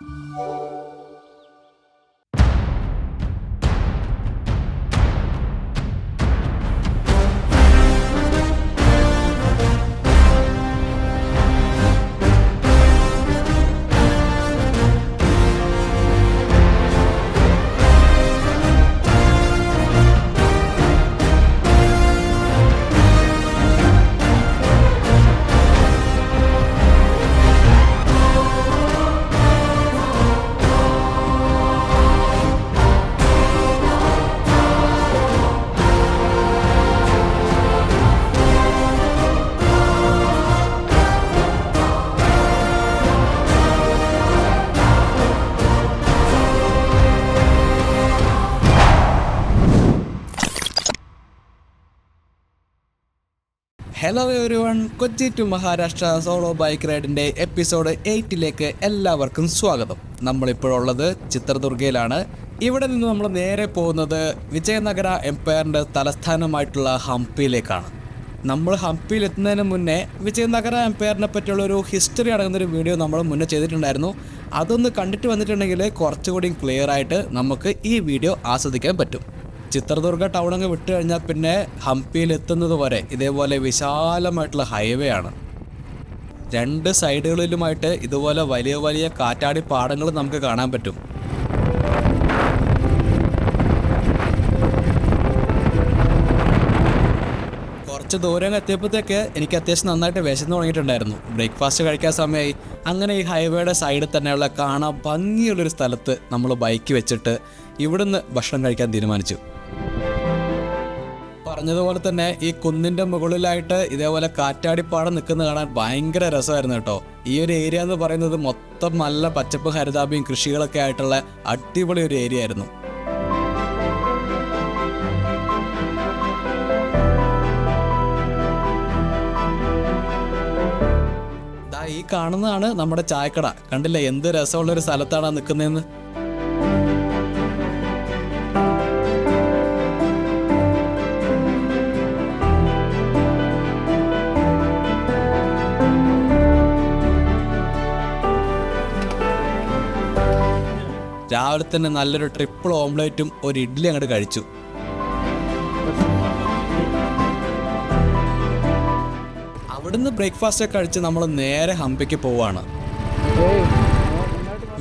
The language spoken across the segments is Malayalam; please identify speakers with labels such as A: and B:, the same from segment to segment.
A: Música hello everyone Kochi to Maharashtra solo bike റൈഡിന്റെ episode എയ്റ്റിലേക്ക് എല്ലാവർക്കും സ്വാഗതം. നമ്മളിപ്പോഴുള്ളത് ചിത്രദുർഗയിലാണ്. ഇവിടെ നിന്ന് നമ്മൾ നേരെ പോകുന്നത് വിജയനഗര എംപയറിന്റെ തലസ്ഥാനമായിട്ടുള്ള ഹംപിയിലേക്കാണ്. നമ്മൾ ഹംപിയിൽ എത്തുന്നതിന് മുന്നേ വിജയനഗര എംപയറിനെ പറ്റിയുള്ള ഒരു ഹിസ്റ്ററി അടങ്ങുന്നൊരു വീഡിയോ നമ്മൾ മുന്നേ ചെയ്തിട്ടുണ്ടായിരുന്നു. അതൊന്ന് കണ്ടിട്ട് വന്നിട്ടുണ്ടെങ്കിൽ കുറച്ചുകൂടി ക്ലിയർ ആയിട്ട് നമുക്ക് ഈ വീഡിയോ ആസ്വദിക്കാൻ പറ്റും. ചിത്രദുർഗ ടൗൺ അങ്ങ് വിട്ടു കഴിഞ്ഞാൽ പിന്നെ ഹംപിയിൽ എത്തുന്നത് വരെ ഇതേപോലെ വിശാലമായിട്ടുള്ള ഹൈവേ ആണ്. രണ്ട് സൈഡുകളിലുമായിട്ട് ഇതുപോലെ വലിയ വലിയ കാറ്റാടി പാടങ്ങൾ നമുക്ക് കാണാൻ പറ്റും. കുറച്ച് ദൂരം എത്തിയപ്പോഴത്തേക്ക് എനിക്ക് അത്യാവശ്യം നന്നായിട്ട് വിശന്ന് തുടങ്ങിയിട്ടുണ്ടായിരുന്നു ബ്രേക്ക്ഫാസ്റ്റ് കഴിക്കാൻ സമയമായി. അങ്ങനെ ഈ ഹൈവേയുടെ സൈഡിൽ തന്നെയുള്ള കാണാൻ ഭംഗിയുള്ളൊരു സ്ഥലത്ത് നമ്മൾ ബൈക്ക് വെച്ചിട്ട് ഇവിടുന്ന് ഭക്ഷണം കഴിക്കാൻ തീരുമാനിച്ചു. പറഞ്ഞതുപോലെ തന്നെ ഈ കുന്നിന്റെ മുകളിലായിട്ട് ഇതേപോലെ കാറ്റാടിപ്പാടം നിൽക്കുന്ന കാണാൻ ഭയങ്കര രസമായിരുന്നു കേട്ടോ. ഈ ഒരു ഏരിയ എന്ന് പറയുന്നത് മൊത്തം നല്ല പച്ചപ്പ് ഹരിതാപിയും കൃഷികളൊക്കെ ആയിട്ടുള്ള അടിപൊളി ഒരു ഏരിയ ആയിരുന്നു. ഈ കാണുന്നതാണ് നമ്മുടെ ചായക്കട. കണ്ടില്ലേ? എന്ത് രസമുള്ള ഒരു സ്ഥലത്താണ് നിൽക്കുന്നതെന്ന്? രാവിലെ തന്നെ നല്ലൊരു ട്രിപ്പിൾ ഓംലേറ്റും ഒരു ഇഡ്ഡലി അങ്ങോട്ട് കഴിച്ചു. അവിടുന്ന് ബ്രേക്ക്ഫാസ്റ്റ് ഒക്കെ കഴിച്ച് നമ്മൾ നേരെ ഹംപിക്ക് പോവാണ്.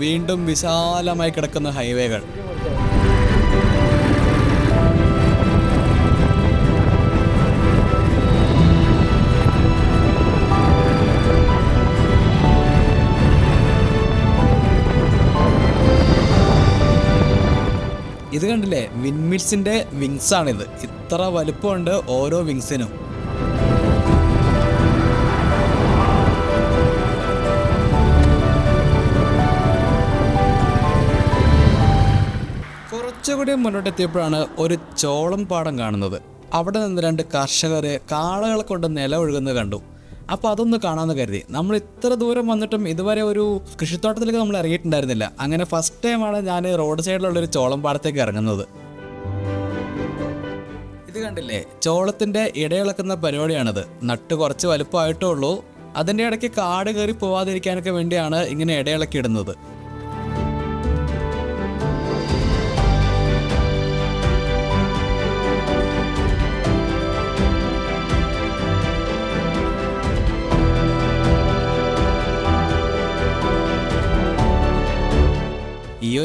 A: വീണ്ടും വിശാലമായി കിടക്കുന്ന ഹൈവേകൾ ഇത് കണ്ടില്ലേ? വിൻമിറ്റ്സിന്റെ വിങ്സ് ആണിത്. ഇത്ര വലുപ്പമുണ്ട് ഓരോ വിങ്സിനും കുറച്ചുകൂടി മുന്നോട്ടെത്തിയപ്പോഴാണ് ഒരു ചോളം പാടം കാണുന്നത്. അവിടെ നിന്ന് രണ്ട് കർഷകർ കാളകളെ കൊണ്ട് നില ഒഴുകുന്നത് കണ്ടു. അപ്പോൾ അതൊന്ന് കാണാമെന്ന് കരുതി. നമ്മൾ ഇത്ര ദൂരം വന്നിട്ടും ഇതുവരെ ഒരു കൃഷിത്തോട്ടത്തിലേക്ക് നമ്മൾ ഇറങ്ങിയിട്ടുണ്ടായിരുന്നില്ല. അങ്ങനെ ഫസ്റ്റ് ടൈമാണ് ഞാൻ റോഡ് സൈഡിലുള്ള ഒരു ചോളം പാടത്തേക്ക് ഇറങ്ങുന്നത്. ഇത് കണ്ടില്ലേ? ചോളത്തിന്റെ ഇടയിളക്കുന്ന പരിപാടിയാണിത്. നട്ട് കുറച്ച് വലുപ്പമായിട്ടേ ഉള്ളൂ. അതിന്റെ ഇടയ്ക്ക് കാട് കയറി പോവാതിരിക്കാനൊക്കെ വേണ്ടിയാണ് ഇങ്ങനെ ഇടയിളക്കി ഇടുന്നത്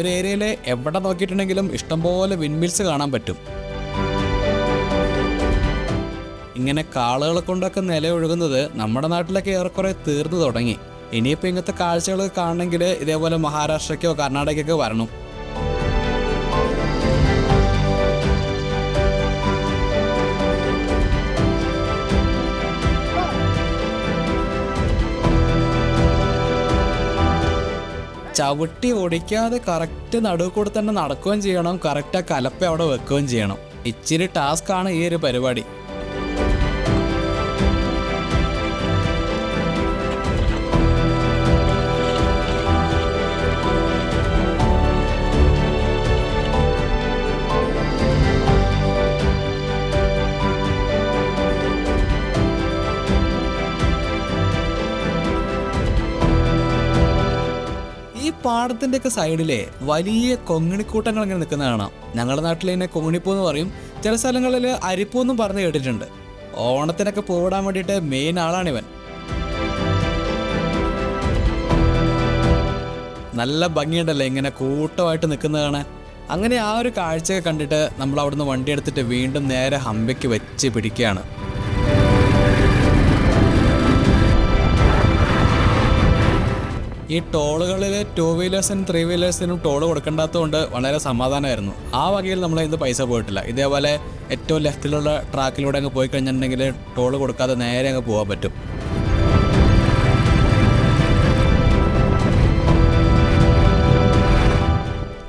A: ഒരു ഏരിയയിലെ എവിടെ നോക്കിയിട്ടുണ്ടെങ്കിലും ഇഷ്ടംപോലെ വിൻമിൽസ് കാണാൻ പറ്റും. ഇങ്ങനെ കാളുകളെ കൊണ്ടൊക്കെ നിലയൊഴുകുന്നത് നമ്മുടെ നാട്ടിലൊക്കെ ഏറെക്കുറെ തീർന്നു തുടങ്ങി. ഇനിയിപ്പോൾ ഇങ്ങനത്തെ കാഴ്ചകൾ കാണണമെങ്കിൽ ഇതേപോലെ മഹാരാഷ്ട്രയ്ക്കോ കർണാടകയ്ക്കോ വരണം. ചവിട്ടി ഓടിക്കാതെ കറക്റ്റ് നടുവ് കൂടെ തന്നെ നടക്കുകയും ചെയ്യണം. കറക്റ്റ് ആ കലപ്പ അവിടെ വെക്കുകയും ചെയ്യണം. ഇച്ചിരി ടാസ്ക് ആണ് ഈ ഒരു പരിപാടി. ഒക്കെ സൈഡിലെ വലിയ കൊങ്ങിണിക്കൂട്ടങ്ങൾ ഇങ്ങനെ നിൽക്കുന്ന കാണാം. ഞങ്ങളുടെ നാട്ടിൽ തന്നെ കൊങ്ങിണിപ്പൂ എന്ന് പറയും. ചില സ്ഥലങ്ങളിൽ അരിപ്പൂ എന്നും പറഞ്ഞ് കേട്ടിട്ടുണ്ട്. ഓണത്തിനൊക്കെ പൂവിടാൻ വേണ്ടിയിട്ട് മെയിൻ ആളാണിവൻ. നല്ല ഭംഗിയുണ്ടല്ലേ ഇങ്ങനെ കൂട്ടമായിട്ട് നിൽക്കുന്നത് കാണാൻ. അങ്ങനെ ആ ഒരു കാഴ്ചയൊക്കെ കണ്ടിട്ട് നമ്മൾ അവിടുന്ന് വണ്ടി എടുത്തിട്ട് വീണ്ടും നേരെ ഹമ്പയ്ക്ക് വെച്ച് പിടിക്കുകയാണ്. ഈ ടോളുകളിൽ ടൂ വീലേഴ്സിനും ത്രീ വീലേഴ്സിനും ടോൾ കൊടുക്കേണ്ടാത്തതുകൊണ്ട് വളരെ സമാധാനമായിരുന്നു. ആ വകയിൽ നമ്മൾ ഇത് പൈസ പോയിട്ടില്ല. ഇതേപോലെ ഏറ്റവും ലെഫ്റ്റിലുള്ള ട്രാക്കിലൂടെ അങ്ങ് പോയി കഴിഞ്ഞിട്ടുണ്ടെങ്കിൽ ടോൾ കൊടുക്കാതെ നേരെ അങ്ങ് പോകാൻ പറ്റും.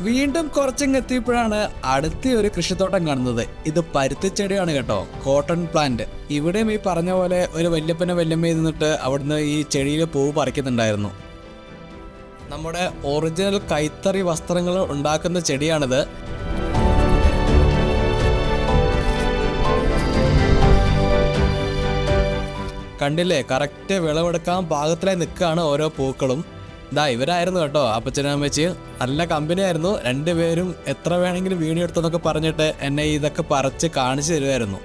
A: വീണ്ടും കുറച്ചങ്ങ് എത്തിയപ്പോഴാണ് അടുത്ത ഒരു കൃഷിത്തോട്ടം കാണുന്നത്. ഇത് പരുത്തിച്ചെടിയാണ് കേട്ടോ കോട്ടൺ പ്ലാന്റ് ഇവിടെയും ഈ പറഞ്ഞ പോലെ ഒരു വല്യപ്പനെ വല്യമ്മ നിന്നിട്ട് അവിടുന്ന് ഈ ചെടിയിൽ പൂവ് പറിക്കുന്നുണ്ടായിരുന്നു. നമ്മുടെ ഒറിജിനൽ കൈത്തറി വസ്ത്രങ്ങൾ ഉണ്ടാക്കുന്ന ചെടിയാണിത്. കണ്ടില്ലേ? കറക്റ്റ് വിളവെടുക്കാൻ പാകത്തിലായി നിൽക്കുകയാണ് ഓരോ പൂക്കളും. ഇതാ ഇവരായിരുന്നു കേട്ടോ അപ്പച്ചനും അമ്മച്ചി നല്ല കമ്പനി ആയിരുന്നു. രണ്ടുപേരും എത്ര വേണമെങ്കിലും വീഡിയോ എടുത്തെന്നൊക്കെ പറഞ്ഞിട്ട് എന്നെ ഇതൊക്കെ പറിച്ച് കാണിച്ചു തരുമായിരുന്നു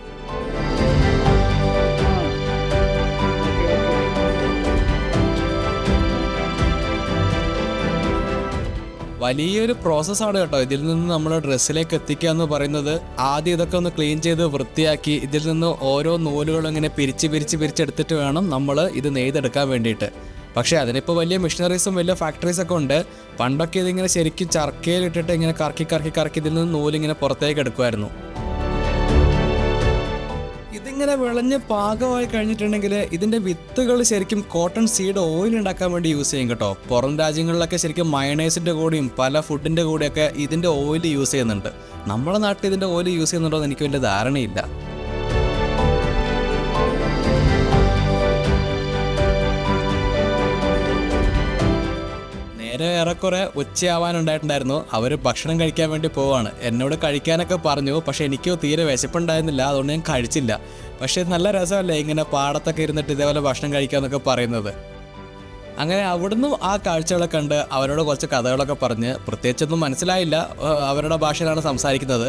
A: വലിയൊരു പ്രോസസ്സാണ് കേട്ടോ. ഇതിൽ നിന്ന് നമ്മൾ ഡ്രസ്സിലേക്ക് എത്തിക്കുക എന്ന് പറയുന്നത് ആദ്യം ഇതൊക്കെ ഒന്ന് ക്ലീൻ ചെയ്ത് വൃത്തിയാക്കി ഇതിൽ നിന്ന് ഓരോ നൂലുകളും ഇങ്ങനെ പിരിച്ച് പിരിച്ച് പിരിച്ചെടുത്തിട്ട് വേണം നമ്മൾ ഇത് നെയ്തെടുക്കാൻ വേണ്ടിയിട്ട്. പക്ഷേ അതിനിപ്പോൾ വലിയ മെഷീനറീസും വലിയ ഫാക്ടറീസ് ഒക്കെ ഉണ്ട്. പണ്ടൊക്കെ ഇതിങ്ങനെ ശരിക്കും ചർക്കയിലിട്ടിട്ട് ഇങ്ങനെ കറക്കി കറക്കി കറക്കി ഇതിൽ നിന്ന് നൂലിങ്ങനെ പുറത്തേക്ക് എടുക്കുമായിരുന്നു ഇതിങ്ങനെ വിളഞ്ഞ് പാകമായി കഴിഞ്ഞിട്ടുണ്ടെങ്കിൽ ഇതിന്റെ വിത്തുകൾ ശരിക്കും കോട്ടൺ സീഡ് ഓയിൽ ഉണ്ടാക്കാൻ വേണ്ടി യൂസ് ചെയ്യും കേട്ടോ. പുറം രാജ്യങ്ങളിലൊക്കെ ശരിക്കും മയണേസിന്റെ കൂടെയും പല ഫുഡിന്റെ കൂടെയൊക്കെ ഇതിന്റെ ഓയിൽ യൂസ് ചെയ്യുന്നുണ്ട്. നമ്മുടെ നാട്ടിൽ ഇതിന്റെ ഓയിൽ യൂസ് ചെയ്യുന്നുണ്ടോ എന്ന് എനിക്ക് വലിയ ധാരണയില്ല. ഏറെക്കുറെ ഉച്ചയാവാനുണ്ടായിട്ടുണ്ടായിരുന്നു. അവർ ഭക്ഷണം കഴിക്കാൻ വേണ്ടി പോവാണ്. എന്നോട് കഴിക്കാനൊക്കെ പറഞ്ഞു. പക്ഷെ എനിക്ക് തീരെ വിശപ്പുണ്ടായിരുന്നില്ല. അതുകൊണ്ട് ഞാൻ കഴിച്ചില്ല. പക്ഷേ നല്ല രസമല്ലേ ഇങ്ങനെ പാടത്തൊക്കെ ഇരുന്നിട്ട് ഇതേപോലെ ഭക്ഷണം കഴിക്കാന്നൊക്കെ പറയുന്നത്. അങ്ങനെ അവിടുന്ന് ആ കാഴ്ചകളെ കണ്ട് അവരോട് കുറച്ച് കഥകളൊക്കെ പറഞ്ഞ്. പ്രത്യേകിച്ചൊന്നും മനസ്സിലായില്ല. അവരുടെ ഭാഷയിലാണ് സംസാരിക്കുന്നത്.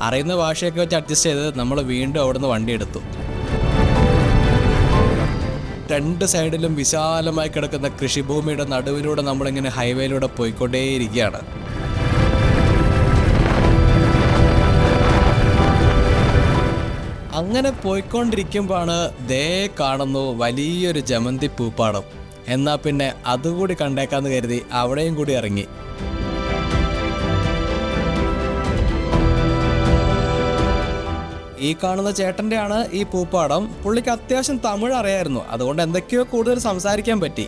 A: അറിയുന്ന ഭാഷയൊക്കെ വെച്ച് അഡ്ജസ്റ്റ് ചെയ്ത് നമ്മൾ വീണ്ടും അവിടുന്ന് വണ്ടി എടുത്തു. രണ്ട് സൈഡിലും വിശാലമായി കിടക്കുന്ന കൃഷിഭൂമിയുടെ നടുവിലൂടെ നമ്മളിങ്ങനെ ഹൈവേയിലൂടെ പോയിക്കൊണ്ടേയിരിക്കുകയാണ്. അങ്ങനെ പോയിക്കൊണ്ടിരിക്കുമ്പോഴാണ് ദേ കാണുന്നു വലിയൊരു ജമന്തി പൂപ്പാടം. എന്നാൽ പിന്നെ അതുകൂടി കണ്ടേക്കാന്ന് കരുതി അവിടെയും കൂടി ഇറങ്ങി. ഈ കാണുന്ന ചേട്ടന്റെയാണ് ഈ പൂപ്പാടം. പുള്ളിക്ക് അത്യാവശ്യം തമിഴ് അറിയായിരുന്നു. അതുകൊണ്ട് എന്തൊക്കെയോ കൂടുതൽ സംസാരിക്കാൻ പറ്റി.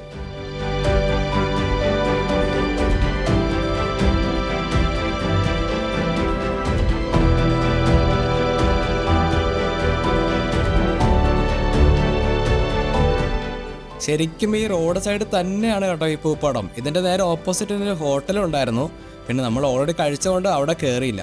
A: ശരിക്കും ഈ റോഡ് സൈഡ് തന്നെയാണ് കേട്ടോ ഈ പൂപ്പാടം. ഇതിന്റെ നേരെ ഓപ്പോസിറ്റ് ഒരു ഹോട്ടലും ഉണ്ടായിരുന്നു. പിന്നെ നമ്മൾ ഓൾറെഡി കഴിച്ചുകൊണ്ട് അവിടെ കയറിയില്ല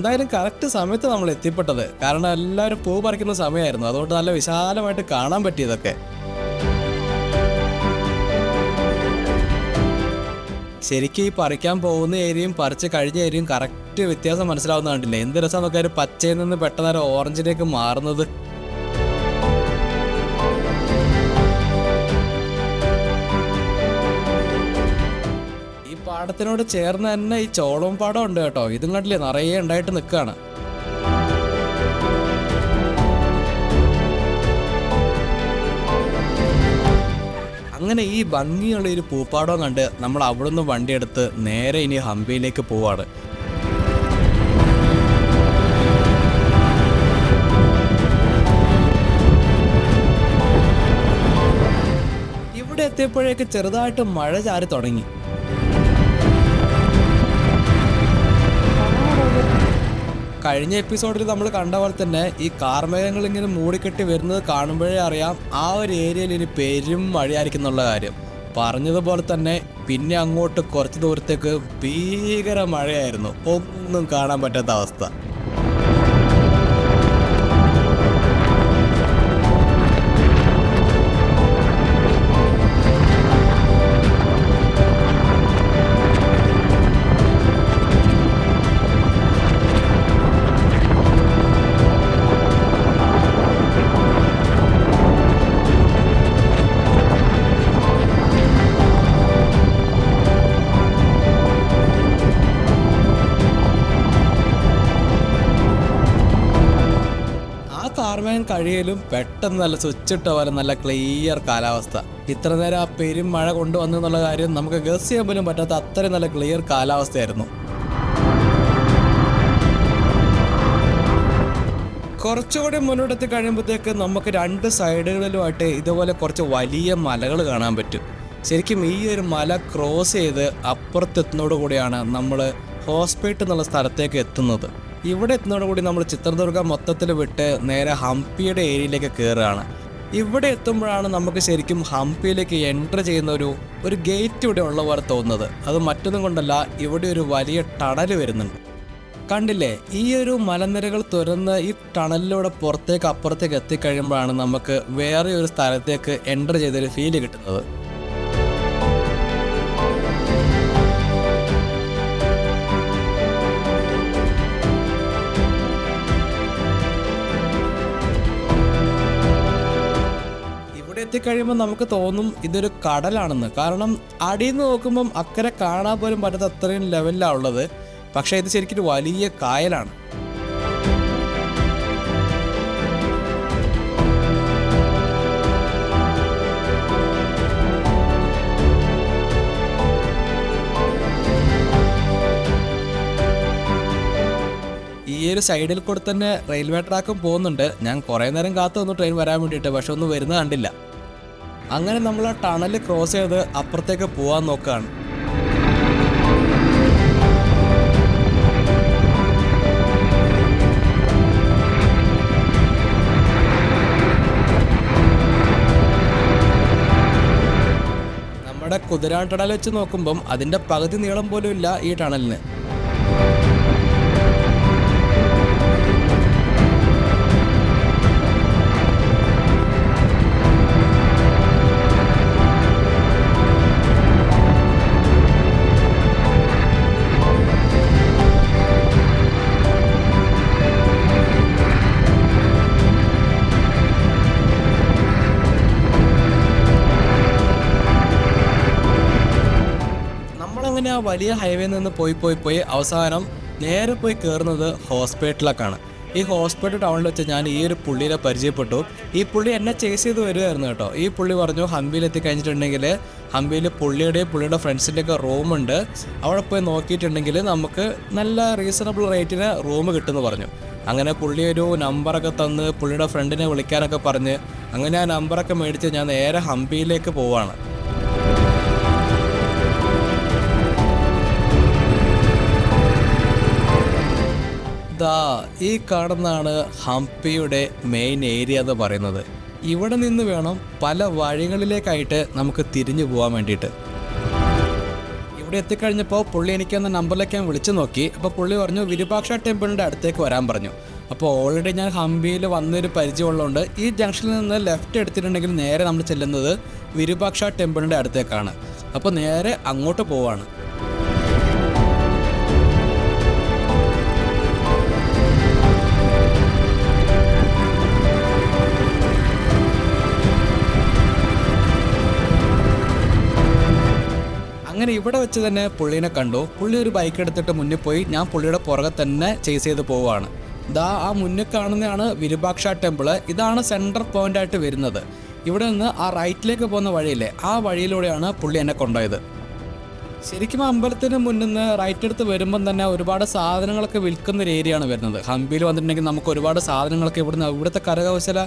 A: എന്തായാലും കറക്റ്റ് സമയത്ത് നമ്മൾ എത്തിപ്പെട്ടത്. കാരണം എല്ലാവരും പൂ പറിക്കുന്ന സമയമായിരുന്നു. അതുകൊണ്ട് നല്ല വിശാലമായിട്ട് കാണാൻ പറ്റിയതൊക്കെ. ശരിക്കും ഈ പറിക്കാൻ പോകുന്ന ഏരിയയും പറിച്ച് കഴിഞ്ഞ ഏരിയയും കറക്റ്റ് വ്യത്യാസം മനസ്സിലാവുന്ന കണ്ടില്ലേ? എന്ത് രസം ഒരു പച്ചയിൽ നിന്ന് പെട്ടെന്ന് ഓറഞ്ചിലേക്ക് മാറുന്നത്. പാടത്തിനോട് ചേർന്ന് തന്നെ ഈ ചോളവും പാടം ഉണ്ട് കേട്ടോ. ഇതും കണ്ടില്ലേ? നിറയെ ഉണ്ടായിട്ട് നിൽക്കുകയാണ്. അങ്ങനെ ഈ ഭംഗിയുള്ള ഒരു പൂപ്പാടം കണ്ട് നമ്മൾ അവിടുന്ന് വണ്ടിയെടുത്ത് നേരെ ഇനി ഹംപിയിലേക്ക് പോവാണ്. ഇവിടെ എത്തിയപ്പോഴേക്ക് ചെറുതായിട്ട് മഴ ചാരി തുടങ്ങി. കഴിഞ്ഞ എപ്പിസോഡിൽ നമ്മൾ കണ്ട പോലെ തന്നെ ഈ കാർമേഘങ്ങൾ ഇങ്ങനെ മൂടിക്കെട്ടി വരുന്നത് കാണുമ്പോഴേ അറിയാം ആ ഒരു ഏരിയയിൽ ഇനി പെരും മഴയായിരിക്കും എന്നുള്ള കാര്യം. പറഞ്ഞതുപോലെ തന്നെ പിന്നെ അങ്ങോട്ട് കുറച്ച് ദൂരത്തേക്ക് ഭീകര മഴയായിരുന്നു. ഒന്നും കാണാൻ പറ്റാത്ത അവസ്ഥ. കാർമേൻ കഴിയലും പെട്ടെന്ന് നല്ല സ്വിച്ചിട്ട പോലെ നല്ല ക്ലിയർ കാലാവസ്ഥ. ഇത്ര നേരം ആ പെരും മഴ കൊണ്ടുവന്നു എന്നുള്ള കാര്യം നമുക്ക് ഗസ് ചെയ്യാൻ പോലും പറ്റാത്ത അത്രയും നല്ല ക്ലിയർ കാലാവസ്ഥയായിരുന്നു. കുറച്ചുകൂടി മുന്നോട്ടെത്തി കഴിയുമ്പോഴത്തേക്ക് നമുക്ക് രണ്ട് സൈഡുകളിലുമായിട്ട് ഇതുപോലെ കുറച്ച് വലിയ മലകൾ കാണാൻ പറ്റും. ശരിക്കും ഈ ഒരു മല ക്രോസ് ചെയ്ത് അപ്പുറത്തെത്തുന്നതോടുകൂടിയാണ് നമ്മൾ ഹോസ്പിറ്റൽ എന്നുള്ള സ്ഥലത്തേക്ക് എത്തുന്നത്. ഇവിടെ എത്തുന്നതോടുകൂടി നമ്മൾ ചിത്രദുർഗ മൊത്തത്തിൽ വിട്ട് നേരെ ഹംപിയുടെ ഏരിയയിലേക്ക് കയറുകയാണ്. ഇവിടെ എത്തുമ്പോഴാണ് നമുക്ക് ശരിക്കും ഹംപിയിലേക്ക് എന്റർ ചെയ്യുന്ന ഒരു ഒരു ഗേറ്റ് ഇവിടെ ഉള്ള പോലെ തോന്നുന്നത്. അത് മറ്റൊന്നും കൊണ്ടല്ല ഇവിടെ ഒരു വലിയ ടണൽ വരുന്നുണ്ട്. കണ്ടില്ലേ? ഈ ഒരു മലനിരകൾ തുറന്ന് ഈ ടണലിലൂടെ പുറത്തേക്ക് അപ്പുറത്തേക്ക് എത്തിക്കഴിയുമ്പോഴാണ് നമുക്ക് വേറെ ഒരു സ്ഥലത്തേക്ക് എന്റർ ചെയ്തൊരു ഫീൽ കിട്ടുന്നത്. എത്തിക്കഴിയുമ്പോൾ നമുക്ക് തോന്നും ഇതൊരു കടലാണെന്ന്. കാരണം അടിയിൽ നിന്ന് നോക്കുമ്പം അക്കരെ കാണാൻ പോലും പറ്റാത്ത അത്രയും ലെവലിലാണ് ഉള്ളത്. പക്ഷേ ഇത് ശരിക്കും വലിയ കായലാണ്. ഈ ഒരു സൈഡിൽ കൂടെ തന്നെ റെയിൽവേ ട്രാക്കും പോകുന്നുണ്ട്. ഞാൻ കുറേ നേരം കാത്തു വന്നു ട്രെയിൻ വരാൻ വേണ്ടിയിട്ട് പക്ഷെ ഒന്നും വരുന്നത് കണ്ടില്ല. അങ്ങനെ നമ്മൾ ആ ടണൽ ക്രോസ് ചെയ്ത് അപ്പുറത്തേക്ക് പോവാൻ നോക്കുകയാണ് നമ്മുടെ കുതിരാൻ ടണൽ വെച്ച് നോക്കുമ്പം അതിന്റെ പകുതി നീളം പോലും ഇല്ല ഈ ടണലിന്. വലിയ ഹൈവേയിൽ നിന്ന് പോയി പോയി പോയി അവസാനം നേരെ പോയി കയറുന്നത് ഹോസ്പിറ്റലിലേക്കാണ് ഈ ഹോസ്പിറ്റൽ ടൗണിൽ വെച്ച് ഞാൻ ഈ ഒരു പുള്ളിയെ പരിചയപ്പെട്ടു. ഈ പുള്ളി എന്നെ ചേസ് ചെയ്ത് വരുമായിരുന്നു കേട്ടോ. ഈ പുള്ളി പറഞ്ഞു ഹംപിയിൽ എത്തിക്കഴിഞ്ഞിട്ടുണ്ടെങ്കിൽ ഹംപിയിൽ പുള്ളിയുടെയും പുള്ളിയുടെ ഫ്രണ്ട്സിന്റെയൊക്കെ റൂമുണ്ട് അവിടെ പോയി നോക്കിയിട്ടുണ്ടെങ്കിൽ നമുക്ക് നല്ല റീസണബിൾ റേറ്റിന് റൂം കിട്ടുമെന്ന് പറഞ്ഞു. അങ്ങനെ പുള്ളി ഒരു നമ്പറൊക്കെ തന്ന് പുള്ളിയുടെ ഫ്രണ്ടിനെ വിളിക്കാനൊക്കെ പറഞ്ഞ് അങ്ങനെ ആ നമ്പറൊക്കെ മേടിച്ച് ഞാൻ നേരെ ഹംപിയിലേക്ക് പോവാണ്. ദാ ഈ കാണുന്നതാണ് ഹംപിയുടെ മെയിൻ ഏരിയ എന്ന് പറയുന്നത്. ഇവിടെ നിന്ന് വേണം പല വഴികളിലേക്കായിട്ട് നമുക്ക് തിരിഞ്ഞു പോകാൻ വേണ്ടിയിട്ട്. ഇവിടെ എത്തിക്കഴിഞ്ഞപ്പോൾ പുള്ളി എനിക്ക് എന്ന നമ്പറിലേക്ക് ഞാൻ വിളിച്ചു നോക്കി. അപ്പോൾ പുള്ളി പറഞ്ഞു വിരൂപാക്ഷ ടെമ്പിളിന്റെ അടുത്തേക്ക് വരാൻ പറഞ്ഞു. അപ്പോൾ ഓൾറെഡി ഞാൻ ഹംപിയിൽ വന്നൊരു പരിചയമുള്ളതുകൊണ്ട് ഈ ജംഗ്ഷനിൽ നിന്ന് ലെഫ്റ്റ് എടുത്തിട്ടുണ്ടെങ്കിൽ നേരെ നമ്മൾ ചെല്ലുന്നത് വിരൂപാക്ഷ ടെമ്പിളിന്റെ അടുത്തേക്കാണ്. അപ്പോൾ നേരെ അങ്ങോട്ട് പോവാണ്. അങ്ങനെ ഇവിടെ വെച്ച് തന്നെ പുള്ളീനെ കണ്ടു. പുള്ളി ഒരു ബൈക്ക് എടുത്തിട്ട് മുന്നിൽ പോയി. ഞാൻ പുള്ളിയുടെ പുറകെ തന്നെ ചേസ് ചെയ്ത് പോവുകയാണ്. ദാ ആ മുന്നിൽ കാണുന്നതാണ് വിരുപാക്ഷ ടെമ്പിൾ ഇതാണ് സെൻട്രൽ പോയിന്റ് ആയിട്ട് വരുന്നത്. ഇവിടെ നിന്ന് ആ റൈറ്റിലേക്ക് പോകുന്ന വഴിയില്ലേ ആ വഴിയിലൂടെയാണ് പുള്ളി എന്നെ കൊണ്ടുപോയത്. ശരിക്കും അമ്പലത്തിന് മുന്നിൽ നിന്ന് റൈറ്റ് എടുത്ത് വരുമ്പം തന്നെ ഒരുപാട് സാധനങ്ങളൊക്കെ വിൽക്കുന്ന ഒരു ഏരിയയാണ് വരുന്നത്. ഹംപിയിൽ വന്നിട്ടുണ്ടെങ്കിൽ നമുക്ക് ഒരുപാട് സാധനങ്ങളൊക്കെ ഇവിടുന്ന് ഇവിടുത്തെ കരകൗശല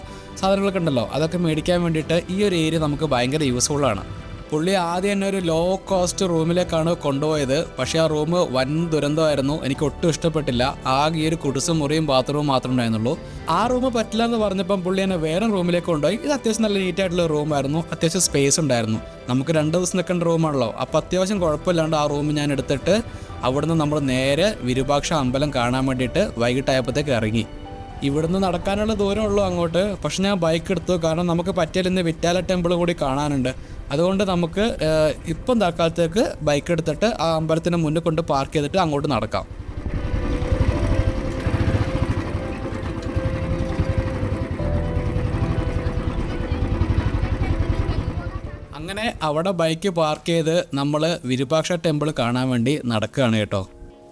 A: സാധനങ്ങളൊക്കെ ഉണ്ടല്ലോ അതൊക്കെ മേടിക്കാൻ വേണ്ടിയിട്ട് ഈ ഒരു ഏരിയ നമുക്ക് ഭയങ്കര യൂസ്ഫുൾ ആണ്. പുള്ളി ആദ്യം തന്നെ ഒരു ലോ കോസ്റ്റ് റൂമിലേക്കാണ് കൊണ്ടുപോയത്. പക്ഷേ ആ റൂം വൻ ദുരന്തമായിരുന്നു. എനിക്ക് ഒട്ടും ഇഷ്ടപ്പെട്ടില്ല. ആകെ ഈ ഒരു കുടിസും മുറിയും ബാത്റൂമും മാത്രമേ ഉണ്ടായിരുന്നുള്ളൂ. ആ റൂം പറ്റില്ല എന്ന് പറഞ്ഞപ്പം പുള്ളി എന്നെ വേറെ റൂമിലേക്ക് കൊണ്ടുപോയി. ഇത് അത്യാവശ്യം നല്ല നീറ്റ് ആയിട്ടുള്ള റൂമായിരുന്നു അത്യാവശ്യം സ്പേസ് ഉണ്ടായിരുന്നു. നമുക്ക് രണ്ട് ദിവസം നിൽക്കേണ്ട റൂമാണല്ലോ അപ്പോൾ അത്യാവശ്യം കുഴപ്പമില്ലാണ്ട് ആ റൂം ഞാൻ എടുത്തിട്ട് അവിടുന്ന് നമ്മൾ നേരെ വിരുപാക്ഷ അമ്പലം കാണാൻ വേണ്ടിയിട്ട് വൈകിട്ടായപ്പോഴത്തേക്ക് ഇറങ്ങി. ഇവിടുന്ന് നടക്കാനുള്ള ദൂരമുള്ളൂ അങ്ങോട്ട്. പക്ഷെ ഞാൻ ബൈക്ക് എടുത്തു. കാരണം നമുക്ക് പറ്റിയാലിന്ന് വിറ്റാല ടെമ്പിൾ കൂടി കാണാനുണ്ട്. അതുകൊണ്ട് നമുക്ക് ഇപ്പം തൽക്കാലത്തേക്ക് ബൈക്ക് എടുത്തിട്ട് ആ അമ്പലത്തിന് മുന്നിൽ കൊണ്ട് പാർക്ക് ചെയ്തിട്ട് അങ്ങോട്ട് നടക്കാം. അങ്ങനെ അവിടെ ബൈക്ക് പാർക്ക് ചെയ്ത് നമ്മൾ വിരൂപാക്ഷ ടെമ്പിൾ കാണാൻ വേണ്ടി നടക്കുകയാണ് കേട്ടോ.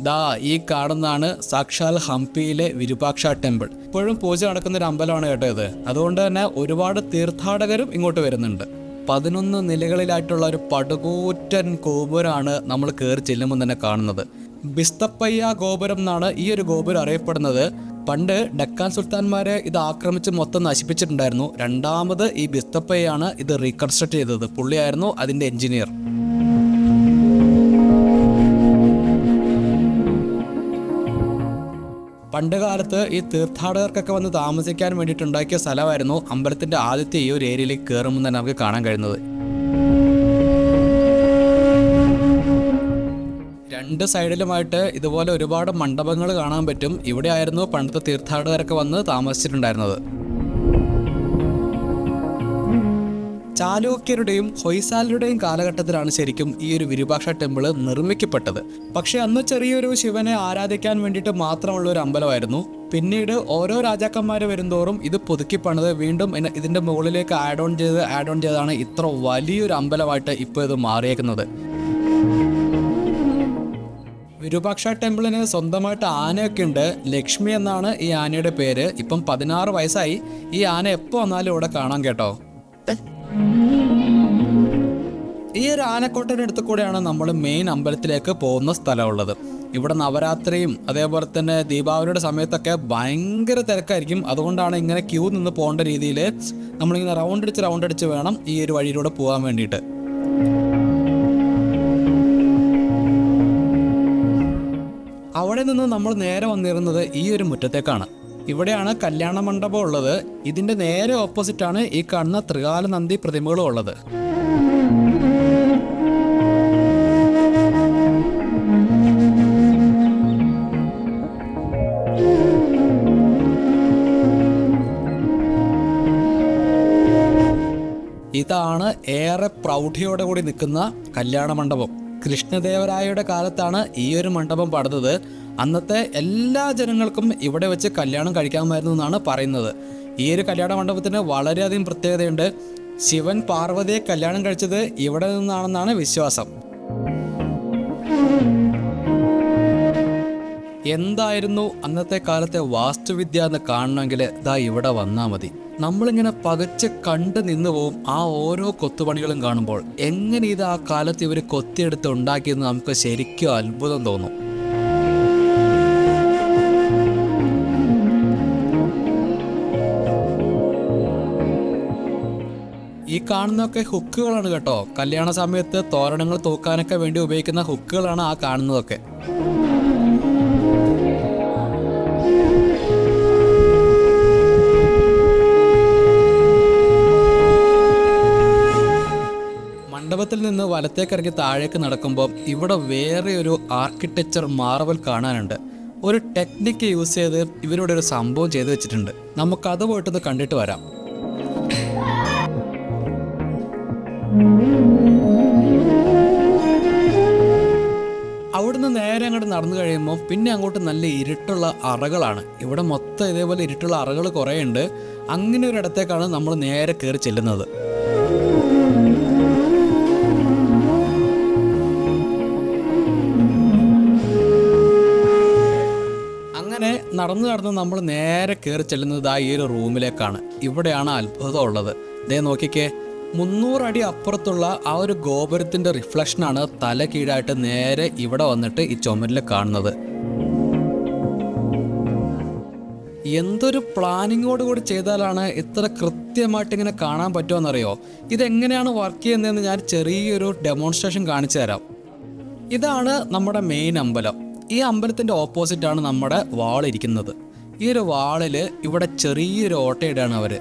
A: ദാ ഈ കാണുന്നതാണ് സാക്ഷാൽ ഹംപിയിലെ വിരൂപാക്ഷ ടെമ്പിൾ ഇപ്പോഴും പൂജ നടക്കുന്ന ഒരു അമ്പലമാണ് കേട്ടോ ഇത്. അതുകൊണ്ട് തന്നെ ഒരുപാട് തീർത്ഥാടകരും ഇങ്ങോട്ട് വരുന്നുണ്ട്. പതിനൊന്ന് നിലകളിലായിട്ടുള്ള ഒരു പടുകൂറ്റൻ ഗോപുരമാണ് നമ്മൾ കയറി ചെല്ലുമ്പോൾ തന്നെ കാണുന്നത്. ബിസ്തപ്പയ്യ ഗോപുരം എന്നാണ് ഈ ഒരു ഗോപുരം അറിയപ്പെടുന്നത്. പണ്ട് ഡക്കാൻ സുൽത്താൻമാരെ ഇത് ആക്രമിച്ച് മൊത്തം നശിപ്പിച്ചിട്ടുണ്ടായിരുന്നു. രണ്ടാമത് ഈ ബിസ്തപ്പയ്യാണ് ഇത് റീകൺസ്ട്രക്ട് ചെയ്തത്. പുള്ളിയായിരുന്നു അതിന്റെ എഞ്ചിനീയർ പണ്ട് കാലത്ത് ഈ തീർത്ഥാടകർക്കൊക്കെ വന്ന് താമസിക്കാൻ വേണ്ടിയിട്ട് ഉണ്ടാക്കിയ സ്ഥലമായിരുന്നു അമ്പലത്തിന്റെ ആദ്യത്തെ ഈ ഒരു ഏരിയയിലേക്ക് കയറുമ്പോൾ തന്നെ നമുക്ക് കാണാൻ കഴിയുന്നത്. രണ്ട് സൈഡിലുമായിട്ട് ഇതുപോലെ ഒരുപാട് മണ്ഡപങ്ങൾ കാണാൻ പറ്റും. ഇവിടെ ആയിരുന്നു പണ്ടത്തെ തീർത്ഥാടകരൊക്കെ വന്ന് താമസിച്ചിട്ടുണ്ടായിരുന്നത്. ചാലൂക്യരുടെയും ഹൊയ്സാലരുടെയും കാലഘട്ടത്തിലാണ് ശരിക്കും ഈ ഒരു വിരൂപാക്ഷ ടെമ്പിൾ നിർമ്മിക്കപ്പെട്ടത്. പക്ഷെ അന്ന് ചെറിയൊരു ശിവനെ ആരാധിക്കാൻ വേണ്ടിയിട്ട് മാത്രമുള്ള ഒരു അമ്പലമായിരുന്നു. പിന്നീട് ഓരോ രാജാക്കന്മാർ വരുന്തോറും ഇത് പുതുക്കി പണിത് വീണ്ടും ഇതിന്റെ മുകളിലേക്ക് ആഡ് ഓൺ ചെയ്ത് ആഡ് ഓൺ ചെയ്താണ് ഇത്ര വലിയൊരു അമ്പലമായിട്ട് ഇപ്പോൾ ഇത് മാറിയേക്കുന്നത്. വിരൂപാക്ഷ ടെമ്പിളിന് സ്വന്തമായിട്ട് ആനയൊക്കെ ഉണ്ട്. ലക്ഷ്മി എന്നാണ് ഈ ആനയുടെ പേര്. ഇപ്പം പതിനാറ് വയസ്സായി. ഈ ആന എപ്പോൾ വന്നാലും ഇവിടെ കാണാം കേട്ടോ. ഈ ഒരു ആനക്കോട്ടയുടെ അടുത്ത് കൂടെയാണ് നമ്മൾ മെയിൻ അമ്പലത്തിലേക്ക് പോകുന്ന സ്ഥലമുള്ളത്. ഇവിടെ നവരാത്രിയും അതേപോലെ തന്നെ ദീപാവലിയുടെ സമയത്തൊക്കെ ഭയങ്കര തിരക്കായിരിക്കും. അതുകൊണ്ടാണ് ഇങ്ങനെ ക്യൂ നിന്ന് പോകേണ്ട രീതിയിൽ നമ്മളിങ്ങനെ റൗണ്ട് അടിച്ച് റൗണ്ട് അടിച്ച് വേണം ഈ ഒരു വഴിയിലൂടെ പോകാൻ വേണ്ടിയിട്ട്. അവിടെ നിന്ന് നമ്മൾ നേരെ വന്നിരുന്നത് ഈ ഒരു മുറ്റത്തേക്കാണ്. ഇവിടെയാണ് കല്യാണ മണ്ഡപം ഉള്ളത്. ഇതിന്റെ നേരെ ഓപ്പോസിറ്റ് ആണ് ഈ കാണുന്ന ത്രികാല നന്ദി പ്രതിമകളും ഉള്ളത്. ഇതാണ് ഏറെ പ്രൗഢിയോടെ കൂടി നിൽക്കുന്ന കല്യാണ മണ്ഡപം. കൃഷ്ണദേവരായയുടെ കാലത്താണ് ഈ ഒരു മണ്ഡപം പണിതത്. അന്നത്തെ എല്ലാ ജനങ്ങൾക്കും ഇവിടെ വെച്ച് കല്യാണം കഴിക്കാമായിരുന്നു എന്നാണ് പറയുന്നത്. ഈ ഒരു കല്യാണ മണ്ഡപത്തിന് വളരെയധികം പ്രത്യേകതയുണ്ട്. ശിവൻ പാർവതിയെ കല്യാണം കഴിച്ചത് ഇവിടെ നിന്നാണെന്നാണ് വിശ്വാസം. എന്തായിരുന്നു അന്നത്തെ കാലത്തെ വാസ്തുവിദ്യ എന്ന് കാണണമെങ്കിൽ ഇതാ ഇവിടെ വന്നാൽ മതി. നമ്മളിങ്ങനെ പകച്ച് കണ്ട് നിന്ന് പോവും ആ ഓരോ കൊത്തുപണികളും കാണുമ്പോൾ. എങ്ങനെ ഇത് ആ കാലത്ത് ഇവർ കൊത്തിയെടുത്ത് ഉണ്ടാക്കിയെന്ന് നമുക്ക് ശരിക്കും അത്ഭുതം തോന്നും. ഈ കാണുന്നതൊക്കെ ഹുക്കുകളാണ് കേട്ടോ. കല്യാണ സമയത്ത് തോരണങ്ങൾ തൂക്കാനൊക്കെ വേണ്ടി ഉപയോഗിക്കുന്ന ഹുക്കുകളാണ് ആ കാണുന്നതൊക്കെ. മണ്ഡപത്തിൽ നിന്ന് വലത്തേക്കിറങ്ങി താഴേക്ക് നടക്കുമ്പോൾ ഇവിടെ വേറെ ഒരു ആർക്കിടെക്ചർ മാർവൽ കാണാനുണ്ട്. ഒരു ടെക്നിക്ക് യൂസ് ചെയ്ത് ഇവരുടെ ഒരു സംഭവം ചെയ്തു വെച്ചിട്ടുണ്ട്. നമുക്കത് പോയിട്ടൊന്ന് കണ്ടിട്ട് വരാം. അവിടുന്ന് നേരെ അങ്ങോട്ട് നടന്നു കഴിയുമ്പോൾ പിന്നെ അങ്ങോട്ട് നല്ല ഇരുട്ടുള്ള അറകളാണ്. ഇവിടെ മൊത്തം ഇതേപോലെ ഇരുട്ടുള്ള അറകൾ കുറേ ഉണ്ട് അങ്ങനെ ഒരു ഇടത്തേക്കാണ് നമ്മൾ നേരെ കയറി ചെല്ലുന്നത്. അങ്ങനെ നടന്നു നടന്ന് നമ്മൾ നേരെ കയറി ചെല്ലുന്നത് ആ ഈ ഒരു റൂമിലേക്കാണ്. ഇവിടെയാണ് അത്ഭുതം ഉള്ളത്. ദേ നോക്കിക്കേ. മുന്നൂറ് അടി അപ്പുറത്തുള്ള ആ ഒരു ഗോപുരത്തിന്റെ റിഫ്ലക്ഷനാണ് തല കീഴായിട്ട് നേരെ ഇവിടെ വന്നിട്ട് ഈ ചുമരിൽ കാണുന്നത്. എന്തൊരു പ്ലാനിങ്ങോട് കൂടി ചെയ്താലാണ് ഇത്ര കൃത്യമായിട്ട് ഇങ്ങനെ കാണാൻ പറ്റുമെന്നറിയോ ഇതെങ്ങനെയാണ് വർക്ക് ചെയ്യുന്നതെന്ന് ഞാൻ ചെറിയൊരു ഡെമോൺസ്ട്രേഷൻ കാണിച്ചു തരാം. ഇതാണ് നമ്മുടെ മെയിൻ അമ്പലം. ഈ അമ്പലത്തിന്റെ ഓപ്പോസിറ്റാണ് നമ്മുടെ വാൾ ഇരിക്കുന്നത് ഈ ഒരു വാളിൽ ഇവിടെ ചെറിയൊരു ഓട്ടയിടാണ് അവർ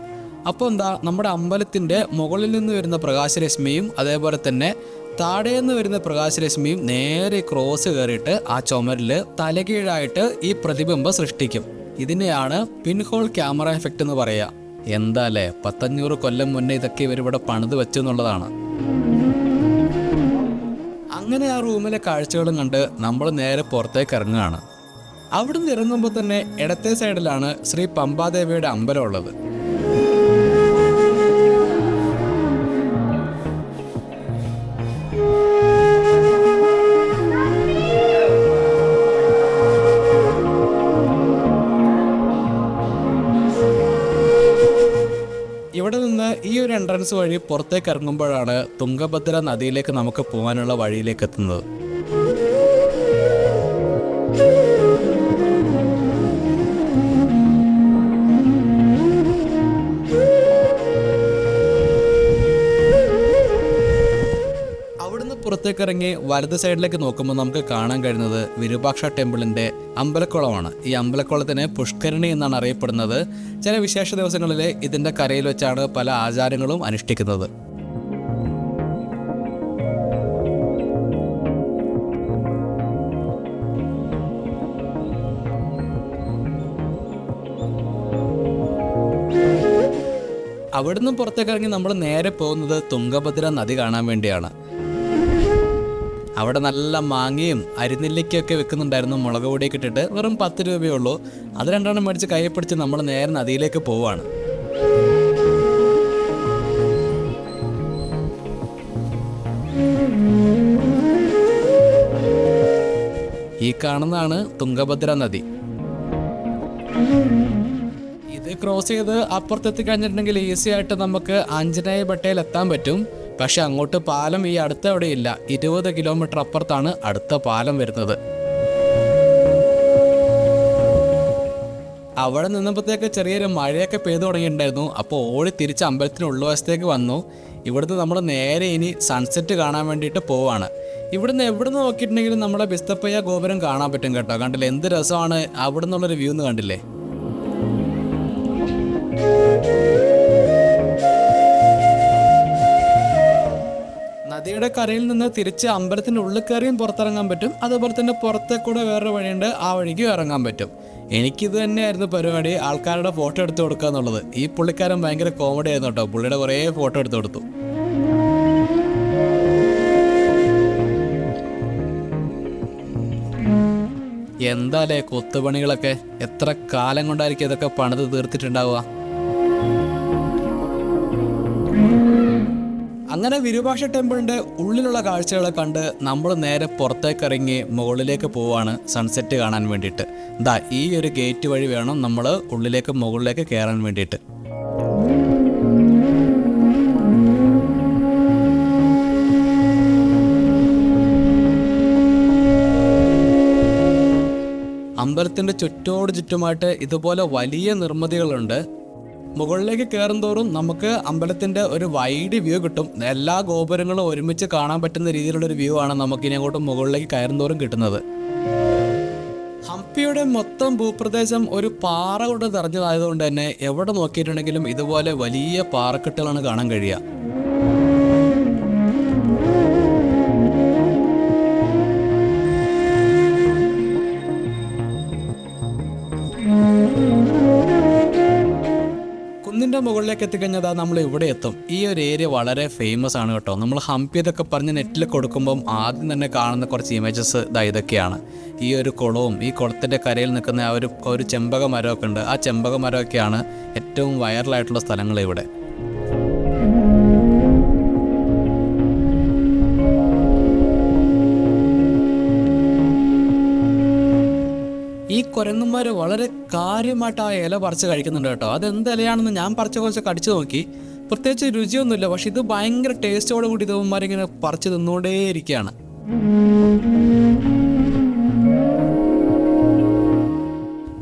A: അപ്പോൾ എന്താ നമ്മുടെ അമ്പലത്തിന്റെ മുകളിൽ നിന്ന് വരുന്ന പ്രകാശരശ്മിയും അതേപോലെ തന്നെ താഴെ നിന്ന് വരുന്ന പ്രകാശരശ്മിയും നേരെ ക്രോസ് കയറിയിട്ട് ആ ചുമരിൽ തലകീഴായിട്ട് ഈ പ്രതിബിംബം സൃഷ്ടിക്കും. ഇതിനെയാണ് പിൻഹോൾ ക്യാമറ എഫക്റ്റ് എന്ന് പറയുക എന്താ അല്ലേ പത്തഞ്ഞൂറ് കൊല്ലം മുന്നേ ഇതൊക്കെ ഇവരിവിടെ പണിത് വെച്ചു എന്നുള്ളതാണ്. അങ്ങനെ ആ റൂമിലെ കാഴ്ചകളും കണ്ട് നമ്മൾ നേരെ പുറത്തേക്ക് ഇറങ്ങുകയാണ്. അവിടുന്ന് ഇറങ്ങുമ്പോൾ തന്നെ ഇടത്തെ സൈഡിലാണ് ശ്രീ പമ്പാദേവിയുടെ അമ്പലം ഉള്ളത്. ഇവിടെ നിന്ന് ഈ ഒരു എൻട്രൻസ് വഴി പുറത്തേക്ക് ഇറങ്ങുമ്പോഴാണ് തുങ്കഭദ്ര നദിയിലേക്ക് നമുക്ക് പോകാനുള്ള വഴിയിലേക്ക് എത്തുന്നത്. പുറത്തേക്ക് ഇറങ്ങി വലത് സൈഡിലേക്ക് നോക്കുമ്പോൾ നമുക്ക് കാണാൻ കഴിയുന്നത് വിരൂപാക്ഷ ടെമ്പിളിന്റെ അമ്പലക്കുളമാണ്. ഈ അമ്പലക്കുളത്തിന് പുഷ്കരണി എന്നാണ് അറിയപ്പെടുന്നത്. ചില വിശേഷ ദിവസങ്ങളിൽ ഇതിന്റെ കരയിൽ വെച്ചാണ് പല ആചാരങ്ങളും അനുഷ്ഠിക്കുന്നത്. അവിടുന്ന് പുറത്തേക്ക് ഇറങ്ങി നമ്മൾ നേരെ പോകുന്നത് തുംഗഭദ്ര നദി കാണാൻ വേണ്ടിയാണ്. അവിടെ നല്ല മാങ്ങയും അരിനെല്ലിക്കൊക്കെ വെക്കുന്നുണ്ടായിരുന്നു. മുളക് പൊടിയൊക്കെ ഇട്ടിട്ട് വെറും പത്ത് രൂപയേ ഉള്ളൂ. അത് രണ്ടെണ്ണം മേടിച്ച് കയ്യിൽ പിടിച്ച് നമ്മൾ നേരെ നദിയിലേക്ക് പോവാണ്. ഈ കാണുന്നതാണ് തുങ്കഭദ്ര നദി. ഇത് ക്രോസ് ചെയ്ത് അപ്പുറത്തെത്തി കഴിഞ്ഞിട്ടുണ്ടെങ്കിൽ ഈസി ആയിട്ട് നമുക്ക് ആഞ്ജനേയ ബട്ടയിൽ എത്താൻ പറ്റും. പക്ഷെ അങ്ങോട്ട് പാലം ഈ അടുത്ത ഇല്ല. ഇരുപത് കിലോമീറ്റർ അപ്പുറത്താണ് അടുത്ത പാലം വരുന്നത്. അവിടെ നിന്നപ്പോഴത്തേക്ക് ചെറിയൊരു മഴയൊക്കെ പെയ്തു തുടങ്ങിയിട്ടുണ്ടായിരുന്നു. അപ്പോൾ ഓടി തിരിച്ച് അമ്പലത്തിന് ഉള്ളവശത്തേക്ക് വന്നു. ഇവിടുന്ന് നമ്മൾ നേരെ ഇനി സൺസെറ്റ് കാണാൻ വേണ്ടിയിട്ട് പോവാണ്. ഇവിടുന്ന് എവിടെ നിന്ന് നോക്കിയിട്ടുണ്ടെങ്കിലും നമ്മുടെ ബിസ്തപ്പയ്യ ഗോപുരം കാണാൻ പറ്റും കേട്ടോ. കണ്ടില്ലേ? എന്ത് രസമാണ് അവിടെ നിന്നുള്ളൊരു വ്യൂ എന്ന് കണ്ടില്ലേ? നദിയുടെ കരയിൽ നിന്ന് തിരിച്ച് അമ്പലത്തിന്റെ ഉള്ളിൽ കയറിയും പുറത്തിറങ്ങാൻ പറ്റും. അതുപോലെ തന്നെ പുറത്തെ കൂടെ വേറൊരു വഴിയുണ്ട്. ആ വഴിക്കും ഇറങ്ങാൻ പറ്റും. എനിക്കിത് തന്നെയായിരുന്നു പരിപാടി. ആൾക്കാരുടെ ഫോട്ടോ എടുത്ത് കൊടുക്കുക എന്നുള്ളത്. ഈ പുള്ളിക്കാരൻ ഭയങ്കര കോമഡി ആയിരുന്നു കേട്ടോ. പുള്ളിയുടെ കുറേ ഫോട്ടോ എടുത്ത് കൊടുത്തു. എന്താലേ കൊത്തുപണികളൊക്കെ? എത്ര കാലം കൊണ്ടായിരിക്കും ഇതൊക്കെ പണിത് തീർത്തിട്ടുണ്ടാവുക? അങ്ങനെ വിരൂപാക്ഷ ടെമ്പിളിന്റെ ഉള്ളിലുള്ള കാഴ്ചകളെ കണ്ട് നമ്മൾ നേരെ പുറത്തേക്ക് ഇറങ്ങി മുകളിലേക്ക് പോവാണ് സൺസെറ്റ് കാണാൻ വേണ്ടിയിട്ട്. ദാ ഈ ഒരു ഗേറ്റ് വഴി വേണം നമ്മൾ ഉള്ളിലേക്ക് മുകളിലേക്ക് കയറാൻ വേണ്ടിയിട്ട്. അമ്പലത്തിന്റെ ചുറ്റോട് ചുറ്റുമായിട്ട് ഇതുപോലെ വലിയ നിർമ്മിതികളുണ്ട്. മുകളിലേക്ക് കയറുന്തോറും നമുക്ക് അമ്പലത്തിന്റെ ഒരു വൈഡ് വ്യൂ കിട്ടും. എല്ലാ ഗോപുരങ്ങളും ഒരുമിച്ച് കാണാൻ പറ്റുന്ന രീതിയിലുള്ള ഒരു വ്യൂ ആണ് നമുക്ക് ഇനി അങ്ങോട്ട് മുകളിലേക്ക് കയറുന്തോറും കിട്ടുന്നത്. ഹംപിയുടെ മൊത്തം ഭൂപ്രദേശം ഒരു പാറ കൊണ്ട് നിറഞ്ഞതായതുകൊണ്ട് തന്നെ എവിടെ നോക്കിയിട്ടുണ്ടെങ്കിലും ഇതുപോലെ വലിയ പാറക്കെട്ടുകളാണ് കാണാൻ കഴിയുക. മുകളിലേക്ക് എത്തിക്കഴിഞ്ഞാൽ നമ്മൾ ഇവിടെ എത്തും. ഈ ഒരു ഏരിയ വളരെ ഫേമസ് ആണ് കേട്ടോ. നമ്മൾ ഹംപി ഇതൊക്കെ പറഞ്ഞ് നെറ്റിൽ കൊടുക്കുമ്പം ആദ്യം തന്നെ കാണുന്ന കുറച്ച് ഇമേജസ് ഇതാ ഇതൊക്കെയാണ്. ഈ ഒരു കുളവും ഈ കുളത്തിന്റെ കരയിൽ നിൽക്കുന്ന ആ ഒരു ഒരു ചെമ്പക മരമൊക്കെ ഉണ്ട്. ആ ചെമ്പക മരമൊക്കെയാണ് ഏറ്റവും വൈറലായിട്ടുള്ള സ്ഥലങ്ങൾ ഇവിടെ. ഈ കുരങ്ങന്മാർ വളരെ കാര്യമായിട്ട് ആ ഇല പറിച്ച് കഴിക്കുന്നുണ്ട് കേട്ടോ. അതെന്ത് ഇലയാണെന്ന് ഞാൻ പറിച്ച കുറച്ച് കടിച്ചു നോക്കി. പ്രത്യേകിച്ച് രുചിയൊന്നുമില്ല പക്ഷെ ഇത് ഭയങ്കര ടേസ്റ്റോട് കൂടി ഇതവന്മാരിങ്ങനെ പറിച്ച് തിന്നുകൊണ്ടേയിരിക്കുകയാണ്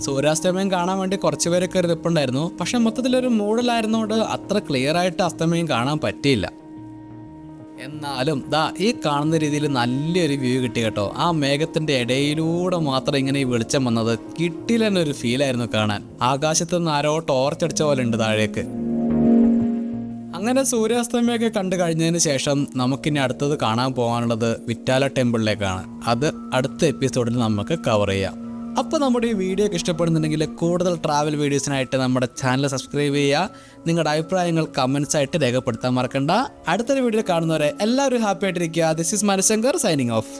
A: സൂര്യാസ്തമയം കാണാൻ വേണ്ടി കുറച്ച് പേരൊക്കെ നിൽപ്പുണ്ടായിരുന്നു പക്ഷെ മൊത്തത്തിലൊരു മൂടലായിരുന്നുകൊണ്ട് അത്ര ക്ലിയർ ആയിട്ട് അസ്തമയം കാണാൻ പറ്റിയില്ല. എന്നാലും ദാ ഈ കാണുന്ന രീതിയിൽ നല്ലൊരു വ്യൂ കിട്ടി കേട്ടോ. ആ മേഘത്തിന്റെ ഇടയിലൂടെ മാത്രം ഇങ്ങനെ ഈ വെളിച്ചം വന്നത് കിട്ടില്ലെന്നൊരു ഫീൽ ആയിരുന്നു കാണാൻ. ആകാശത്ത് നിന്ന് ആരോ ടോർച്ച് അടിച്ച പോലെ ഉണ്ട് താഴേക്ക്. അങ്ങനെ സൂര്യാസ്തമയൊക്കെ കണ്ടു കഴിഞ്ഞതിന് ശേഷം നമുക്കിനി അടുത്തത് കാണാൻ പോകാനുള്ളത് വിറ്റാല ടെമ്പിളിലേക്കാണ് അത് അടുത്ത എപ്പിസോഡിൽ നമുക്ക് കവർ ചെയ്യാം. അപ്പോൾ നമ്മുടെ ഈ വീഡിയോ ഒക്കെ ഇഷ്ടപ്പെടുന്നുണ്ടെങ്കിൽ കൂടുതൽ ട്രാവൽ വീഡിയോസിനായിട്ട് നമ്മുടെ ചാനൽ സബ്സ്ക്രൈബ് ചെയ്യുക. നിങ്ങളുടെ അഭിപ്രായങ്ങൾ കമൻസ് ആയിട്ട് രേഖപ്പെടുത്താൻ മറക്കണ്ട. അടുത്തൊരു വീഡിയോ കാണുന്നവരെ എല്ലാവരും ഹാപ്പി ആയിട്ടിരിക്കുക. This is Manashankar signing off